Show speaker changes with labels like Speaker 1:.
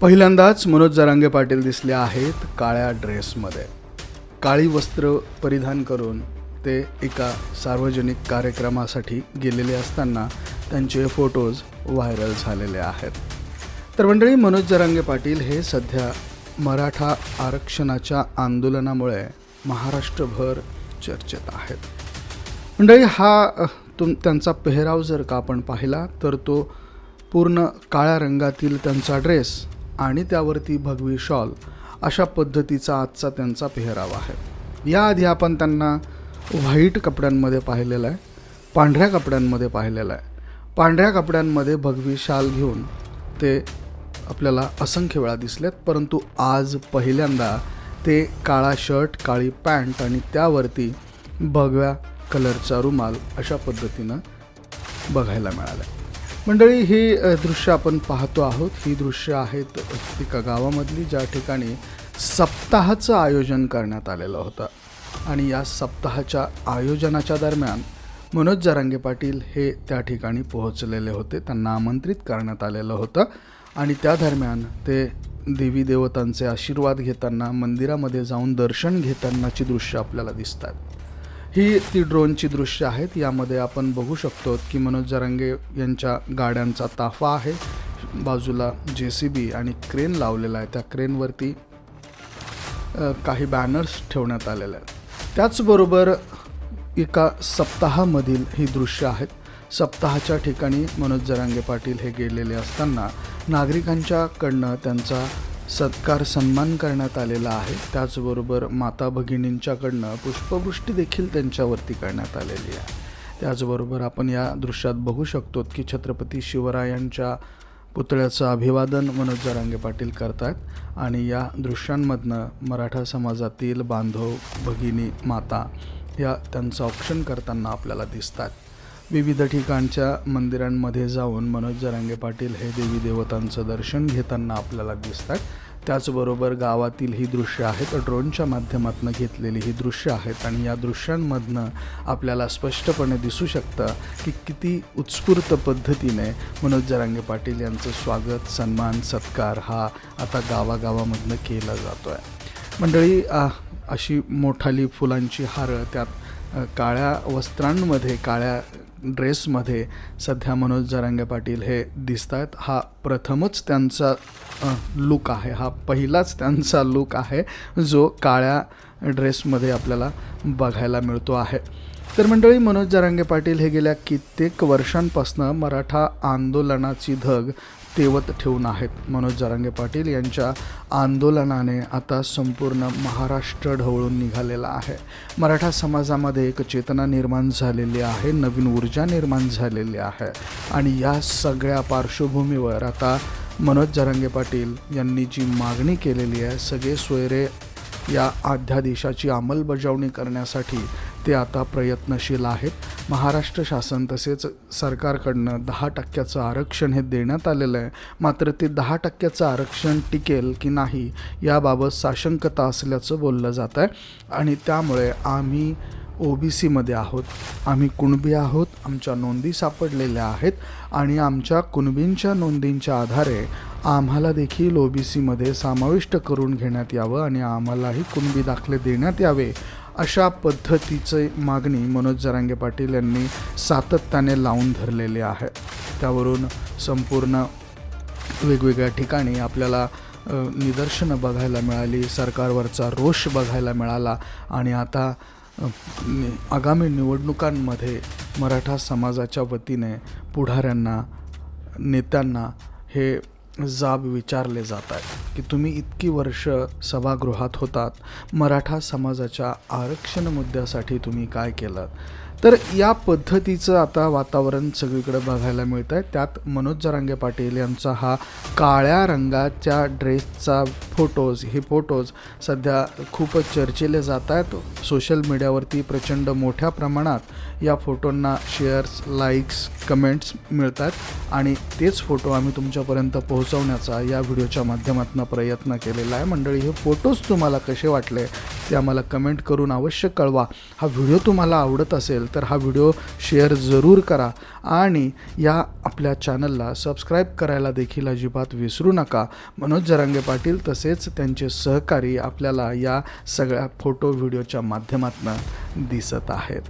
Speaker 1: पहिल्यांदाच मनोज जरांगे पाटील दिसले आहेत काळ्या ड्रेसमध्ये. काळी वस्त्र परिधान करून ते एका सार्वजनिक कार्यक्रमासाठी गेलेले असताना त्यांचे फोटोज व्हायरल झालेले आहेत. तर मंडळी मनोज जरांगे पाटील हे सध्या मराठा आरक्षणाच्या आंदोलनामुळे महाराष्ट्रभर चर्चेत आहेत. मंडळी हा तुम त्यांचा पेहराव जर का आपण पाहिला तर तो पूर्ण काळ्या रंगातील त्यांचा ड्रेस आणि त्यावरती भगवी शॉल अशा पद्धतीचा आजचा त्यांचा पेहराव आहे. याआधी आपण त्यांना व्हाईट कपड्यांमध्ये पाहिलेलं आहे पांढऱ्या कपड्यांमध्ये पाहिलेलं आहे. पांढऱ्या कपड्यांमध्ये भगवी शाल घेऊन ते आपल्याला असंख्य वेळा दिसलेत परंतु आज पहिल्यांदा ते काळा शर्ट काळी पॅन्ट आणि त्यावरती भगव्या कलरचा रुमाल अशा पद्धतीनं बघायला मिळालं मंडळी ही दृश्य आपण पाहतो आहोत. ही दृश्य आहेत एका गावामधली ज्या ठिकाणी सप्ताहाचं आयोजन करण्यात आलेलं होतं. आणि या सप्ताहाच्या आयोजनाच्या दरम्यान मनोज जरांगे पाटील हे त्या ठिकाणी पोहोचलेले होते. त्यांना आमंत्रित करण्यात आलेलं होतं. आणि त्या दरम्यान ते देवी देवतांचे आशीर्वाद घेताना मंदिरामध्ये जाऊन दर्शन घेतानाची दृश्य आपल्याला दिसतात. ही ती ड्रोनची दृश्य आहेत. यामध्ये आपण बघू शकतो की मनोज जरांगे यांच्या गाड्यांचा ताफा आहे. बाजूला जे सी बी आणि क्रेन लावलेला आहे. त्या क्रेनवरती काही बॅनर्स ठेवण्यात आलेले आहेत. त्याचबरोबर एका सप्ताहामधील ही दृश्य आहेत. सप्ताहाच्या ठिकाणी मनोज जरांगे पाटील हे गेलेले असताना नागरिकांच्याकडनं त्यांचा सत्कार सन्मान करण्यात आलेला आहे. त्याचबरोबर माता भगिनींच्याकडनं पुष्पवृष्टी देखील त्यांच्यावरती करण्यात आलेली आहे. त्याचबरोबर आपण या दृश्यात बघू शकतो की छत्रपती शिवरायांच्या पुतळ्याचं अभिवादन मनोज जरांगे पाटील आहेत आणि या दृश्यांमधनं मराठा समाजातील बांधव भगिनी माता या त्यांचं औक्षण करताना आपल्याला दिसतात. विविध ठिकाणच्या मंदिरांमध्ये जाऊन मनोज जरांगे पाटील हे देवी देवतांचं दर्शन घेताना आपल्याला दिसतात. त्याचबरोबर गावातील ही दृश्य आहेत ड्रोनच्या माध्यमातून घेतलेली ही दृश्य आहेत आणि या दृश्यांमधनं आपल्याला स्पष्टपणे दिसू शकतं की किती उत्स्फूर्त पद्धतीने मनोज जरांगे पाटील यांचं स्वागत सन्मान सत्कार हा आता गावागावामधनं केला जातो आहे मंडळी अशी मोठाली फुलांची हारं त्यात काळ्या वस्त्रांमध्ये काळ्या ड्रेसमध्ये सध्या मनोज जरांगे पाटील हे दिसत आहेत हा प्रथमच त्यांचा लुक आहे. हा पहिलाच त्यांचा लुक आहे जो काळ्या ड्रेसमध्ये आपल्याला बघायला मिळतो आहे. तर मंडळी मनोज जरांगे पाटील हे गेल्या कित्येक वर्षांपासनं मराठा आंदोलनाची धग तेवत ठेवून आहेत. मनोज जरांगे पाटील यांच्या आंदोलनाने आता संपूर्ण महाराष्ट्र ढवळून निघालेला आहे. मराठा समाजामध्ये एक चेतना निर्माण झालेली आहे नवीन ऊर्जा निर्माण झालेली आहे. आणि या सगळ्या पार्श्वभूमीवर आता मनोज जरांगे पाटील यांनी जी मागणी केलेली आहे सगळे सोयरे या अध्यादेशाची अंमलबजावणी करण्यासाठी ते आता प्रयत्नशील आहेत. महाराष्ट्र शासन तसेच सरकारकडनं दहा टक्क्याचं आरक्षण हे देण्यात आलेलं आहे. मात्र ते दहा टक्क्याचं आरक्षण टिकेल की नाही याबाबत साशंकता असल्याचं बोललं जात आहे. आणि त्यामुळे आम्ही ओ बी सीमध्ये आहोत. आम्ही कुणबी आहोत. आमच्या नोंदी सापडलेल्या आहेत. आणि आमच्या कुणबींच्या नोंदींच्या आधारे आम्हाला देखील ओ बी सीमध्ये समाविष्ट करून घेण्यात यावं आणि आम्हालाही कुणबी दाखले देण्यात यावे अशा पद्धतीचे मागणी मनोज जरांगे पाटील यांनी सातत्याने लावून धरलेले आहे. त्यावरून संपूर्ण वेगवेगळ्या ठिकाणी आपल्याला निदर्शनं बघायला मिळाली सरकारवरचा रोष बघायला मिळाला आणि आता आगामी निवडणुकांमध्ये मराठा समाजाच्या वतीने पुढाऱ्यांना नेत्यांना हे जाब विचारले जात आहेत की तुम्ही इतकी वर्ष सभागृहात होतात मराठा समाजाच्या आरक्षण मुद्द्यासाठी तुम्ही काय केलं? तर या पद्धतीचं आता वातावरण सगळीकडे बघायला मिळतं आहे त्यात मनोज जरांगे पाटील यांचा हा काळ्या रंगाच्या ड्रेसचा फोटोज हे फोटोज सध्या खूपच चर्चेले जात आहेत सोशल मीडियावरती प्रचंड मोठ्या प्रमाणात या फोटोंना शेअर्स लाईक्स कमेंट्स मिळतात आणि तेच फोटो आम्ही तुमच्यापर्यंत पोहोचवण्याचा या व्हिडिओच्या माध्यमातून प्रयत्न केलेला आहे. मंडळी हे फोटोज तुम्हाला कसे वाटले ते आम्हाला कमेंट करून अवश्य कळवा. हा व्हिडिओ तुम्हाला आवडत असेल तर हा व्हिडिओ शेअर जरूर करा. आणि या आपल्या चॅनलला सबस्क्राईब करायला देखील अजिबात विसरू नका. मनोज जरांगे पाटील तसेच त्यांचे सहकारी आपल्याला या सगळ्या फोटो व्हिडिओच्या माध्यमातून दिसत आहेत.